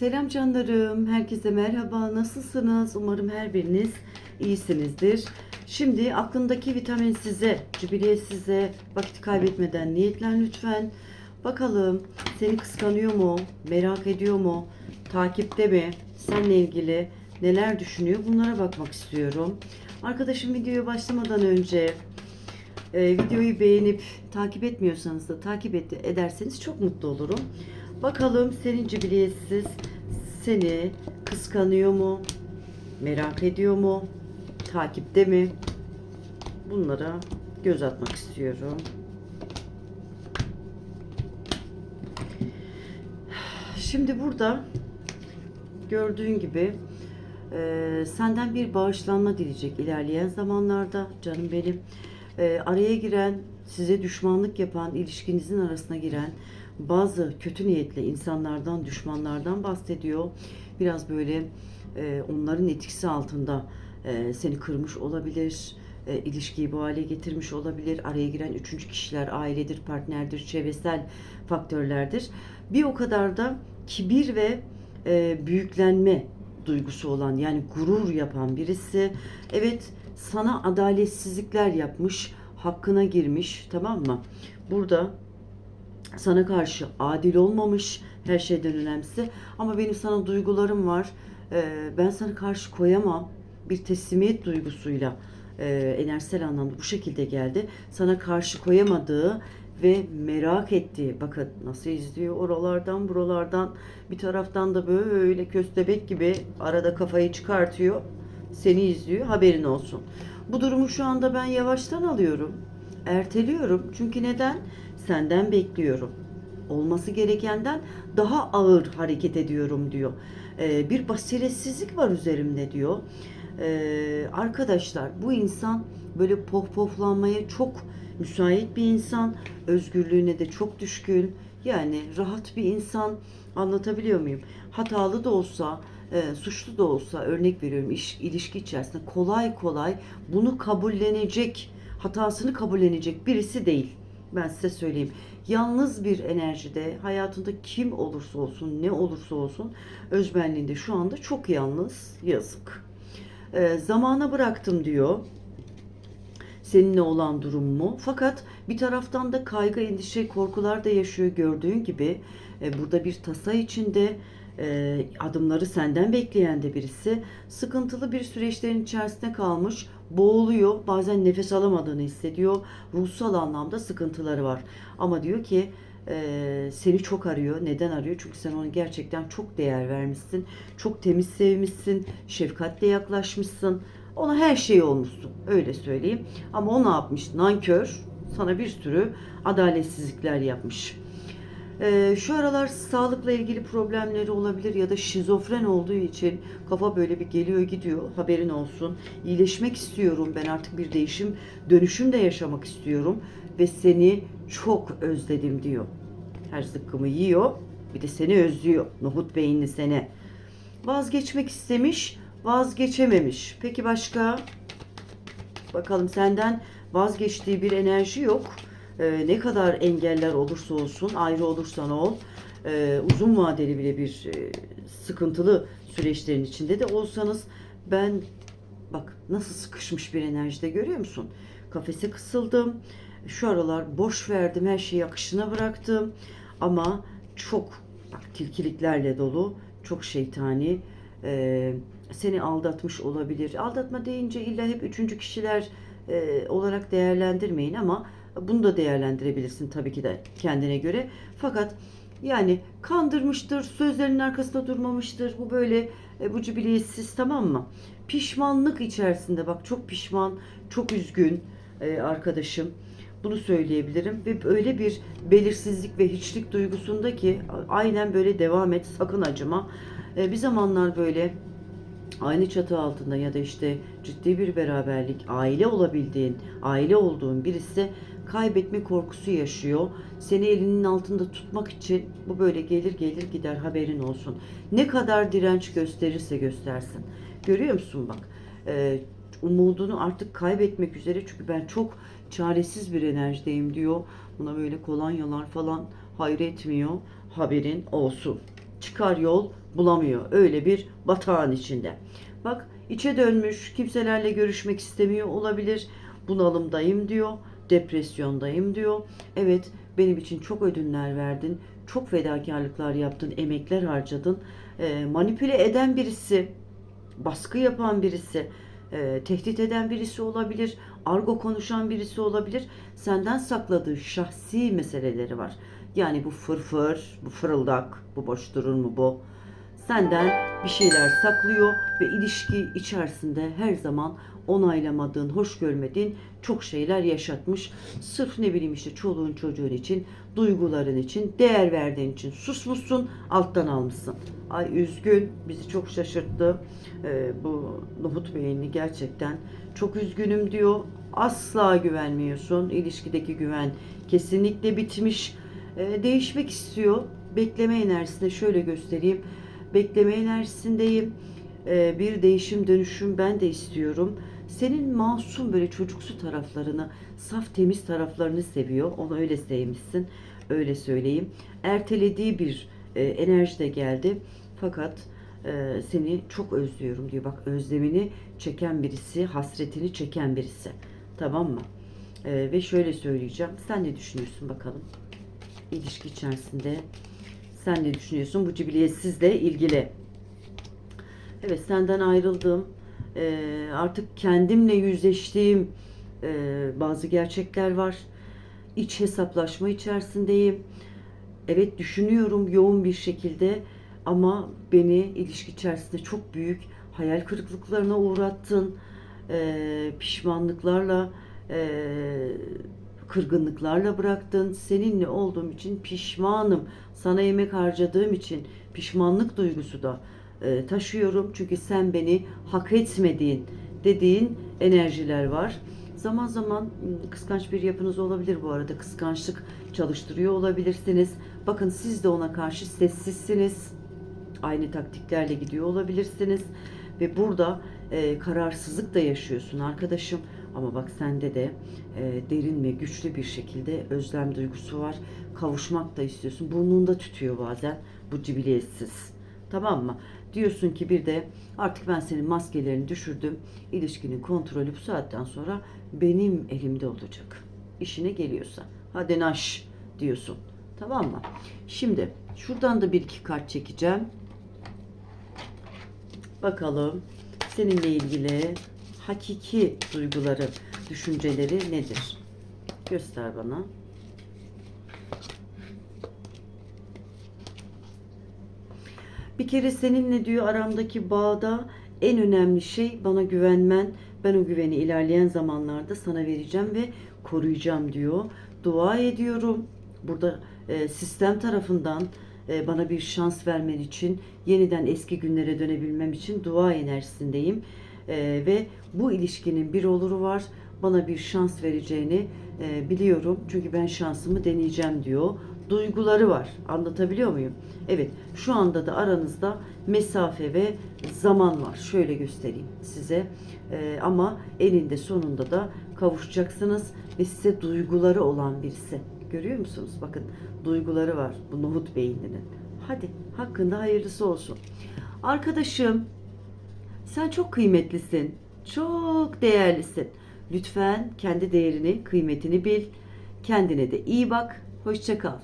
Selam canlarım, herkese merhaba. Nasılsınız? Umarım her biriniz iyisinizdir. Şimdi aklındaki vitamin size, cübiliye size, vakit kaybetmeden niyetlen lütfen. Bakalım seni kıskanıyor mu, merak ediyor mu, takipte mi, seninle ilgili neler düşünüyor bunlara bakmak istiyorum. Arkadaşım videoya başlamadan önce e, videoyu beğenip takip etmiyorsanız da takip ederseniz çok mutlu olurum. Bakalım senin cibiliyetsiz seni kıskanıyor mu? Merak ediyor mu? Takipte mi? Bunlara göz atmak istiyorum. Şimdi burada gördüğün gibi e, senden bir bağışlanma dileyecek ilerleyen zamanlarda canım benim. E, araya giren, size düşmanlık yapan, ilişkinizin arasına giren bazı kötü niyetli insanlardan, düşmanlardan bahsediyor. Biraz böyle e, onların etkisi altında e, seni kırmış olabilir, e, ilişkiyi bu hale getirmiş olabilir. Araya giren üçüncü kişiler ailedir, partnerdir, çevresel faktörlerdir. Bir o kadar da kibir ve e, büyüklenme duygusu olan yani gurur yapan birisi. Evet sana adaletsizlikler yapmış, hakkına girmiş tamam mı? Burada sana karşı adil olmamış her şeyden önemlisi ama benim sana duygularım var. Ee, ben sana karşı koyamam. Bir teslimiyet duygusuyla e, enerjisel anlamda bu şekilde geldi. Sana karşı koyamadığı ve merak ettiği bakın nasıl izliyor oralardan buralardan bir taraftan da böyle köstebek gibi arada kafayı çıkartıyor seni izliyor haberin olsun. Bu durumu şu anda ben yavaştan alıyorum. Erteliyorum. Çünkü neden? Senden bekliyorum. Olması gerekenden daha ağır hareket ediyorum diyor. Ee, bir basiretsizlik var üzerimde diyor. Ee, arkadaşlar bu insan böyle pohpohlanmaya çok müsait bir insan. Özgürlüğüne de çok düşkün. Yani rahat bir insan. Anlatabiliyor muyum? Hatalı da olsa, e, suçlu da olsa örnek veriyorum iş, ilişki içerisinde kolay kolay bunu kabullenecek, hatasını kabullenecek birisi değil. Ben size söyleyeyim. Yalnız bir enerjide hayatında kim olursa olsun, ne olursa olsun özbenliğinde şu anda çok yalnız. Yazık. E, zamana bıraktım diyor seninle olan durumu. Fakat bir taraftan da kaygı, endişe, korkular da yaşıyor gördüğün gibi. E, burada bir tasa içinde e, adımları senden bekleyen de birisi. Sıkıntılı bir süreçlerin içerisinde kalmış, boğuluyor, bazen nefes alamadığını hissediyor. Ruhsal anlamda sıkıntıları var. Ama diyor ki e, seni çok arıyor. Neden arıyor? Çünkü sen ona gerçekten çok değer vermişsin. Çok temiz sevmişsin. Şefkatle yaklaşmışsın. Ona her şey olmuşsun. Öyle söyleyeyim. Ama o ne yapmış? Nankör. Sana bir sürü adaletsizlikler yapmış. Ee, şu aralar sağlıkla ilgili problemleri olabilir ya da şizofren olduğu için kafa böyle bir geliyor gidiyor haberin olsun. İyileşmek istiyorum ben artık bir değişim dönüşüm de yaşamak istiyorum ve seni çok özledim diyor. Her zıkkımı yiyor bir de seni özlüyor nohut beyinli seni. Vazgeçmek istemiş vazgeçememiş. Peki başka? Bakalım senden vazgeçtiği bir enerji yok. Ee, ne kadar engeller olursa olsun, ayrı olursan ol, e, uzun vadeli bile bir e, sıkıntılı süreçlerin içinde de olsanız ben bak nasıl sıkışmış bir enerjide görüyor musun? Kafese kısıldım. Şu aralar boş verdim, her şeyi akışına bıraktım. Ama çok bak tilkiliklerle dolu, çok şeytani, e, seni aldatmış olabilir. Aldatma deyince illa hep üçüncü kişiler e, olarak değerlendirmeyin ama bunu da değerlendirebilirsin tabii ki de kendine göre. Fakat yani kandırmıştır, sözlerinin arkasında durmamıştır. Bu böyle e, bu cibiliyetsiz tamam mı? Pişmanlık içerisinde bak çok pişman, çok üzgün e, arkadaşım. Bunu söyleyebilirim ve öyle bir belirsizlik ve hiçlik duygusunda ki aynen böyle devam et sakın acıma. E, bir zamanlar böyle aynı çatı altında ya da işte ciddi bir beraberlik, aile olabildiğin, aile olduğun birisi kaybetme korkusu yaşıyor. Seni elinin altında tutmak için bu böyle gelir gelir gider haberin olsun. Ne kadar direnç gösterirse göstersin. Görüyor musun bak? Ee, umudunu artık kaybetmek üzere çünkü ben çok çaresiz bir enerjideyim diyor. Buna böyle kolonyalar falan hayretmiyor. Haberin olsun. çıkar yol bulamıyor. Öyle bir batağın içinde. Bak içe dönmüş, kimselerle görüşmek istemiyor olabilir. Bunalımdayım diyor, depresyondayım diyor. Evet, benim için çok ödünler verdin, çok fedakarlıklar yaptın, emekler harcadın. Ee, manipüle eden birisi, baskı yapan birisi, e, tehdit eden birisi olabilir, argo konuşan birisi olabilir. Senden sakladığı şahsi meseleleri var. Yani bu fırfır, bu fırıldak, bu boş durur mu bu? Senden bir şeyler saklıyor ve ilişki içerisinde her zaman onaylamadığın, hoş görmediğin çok şeyler yaşatmış. Sırf ne bileyim işte çoluğun çocuğun için, duyguların için, değer verdiğin için susmuşsun, alttan almışsın. Ay üzgün, bizi çok şaşırttı. Ee, bu Nuhut Bey'ini gerçekten çok üzgünüm diyor. Asla güvenmiyorsun. İlişkideki güven kesinlikle bitmiş. Ee, değişmek istiyor. Bekleme enerjisinde şöyle göstereyim. Bekleme enerjisindeyim. Ee, bir değişim dönüşüm ben de istiyorum. Senin masum böyle çocuksu taraflarını, saf temiz taraflarını seviyor. Onu öyle sevmişsin. Öyle söyleyeyim. Ertelediği bir e, enerji de geldi. Fakat e, seni çok özlüyorum diyor. Bak özlemini çeken birisi, hasretini çeken birisi. Tamam mı? E, ve şöyle söyleyeceğim. Sen ne düşünüyorsun bakalım? İlişki içerisinde sen ne düşünüyorsun bu cibiliyetsizle ilgili? Evet senden ayrıldım. Ee, artık kendimle yüzleştiğim e, bazı gerçekler var. İç hesaplaşma içerisindeyim. Evet düşünüyorum yoğun bir şekilde ama beni ilişki içerisinde çok büyük hayal kırıklıklarına uğrattın. Ee, pişmanlıklarla, e, kırgınlıklarla bıraktın. Seninle olduğum için pişmanım. Sana emek harcadığım için pişmanlık duygusu da e, taşıyorum. Çünkü sen beni hak etmediğin dediğin enerjiler var. Zaman zaman m, kıskanç bir yapınız olabilir bu arada. Kıskançlık çalıştırıyor olabilirsiniz. Bakın siz de ona karşı sessizsiniz. Aynı taktiklerle gidiyor olabilirsiniz. Ve burada e, kararsızlık da yaşıyorsun arkadaşım. Ama bak sende de e, derin ve güçlü bir şekilde özlem duygusu var. Kavuşmak da istiyorsun. Burnunda tütüyor bazen bu cibiliyetsiz. Tamam mı? Diyorsun ki bir de artık ben senin maskelerini düşürdüm. İlişkinin kontrolü bu saatten sonra benim elimde olacak. İşine geliyorsa. Hadi naş diyorsun. Tamam mı? Şimdi şuradan da bir iki kart çekeceğim. Bakalım seninle ilgili hakiki duyguları, düşünceleri nedir? Göster bana. Bir kere seninle diyor aramdaki bağda en önemli şey bana güvenmen. Ben o güveni ilerleyen zamanlarda sana vereceğim ve koruyacağım diyor. Dua ediyorum. Burada e, sistem tarafından e, bana bir şans vermen için, yeniden eski günlere dönebilmem için dua enerjisindeyim. E, ve bu ilişkinin bir oluru var. Bana bir şans vereceğini e, biliyorum. Çünkü ben şansımı deneyeceğim diyor. Duyguları var. Anlatabiliyor muyum? Evet. Şu anda da aranızda mesafe ve zaman var. Şöyle göstereyim size. E, ama eninde sonunda da kavuşacaksınız ve size duyguları olan birisi. Görüyor musunuz? Bakın duyguları var bu nohut beyninin. Hadi hakkında hayırlısı olsun. Arkadaşım sen çok kıymetlisin. Çok değerlisin. Lütfen kendi değerini, kıymetini bil. Kendine de iyi bak. Hoşça kal.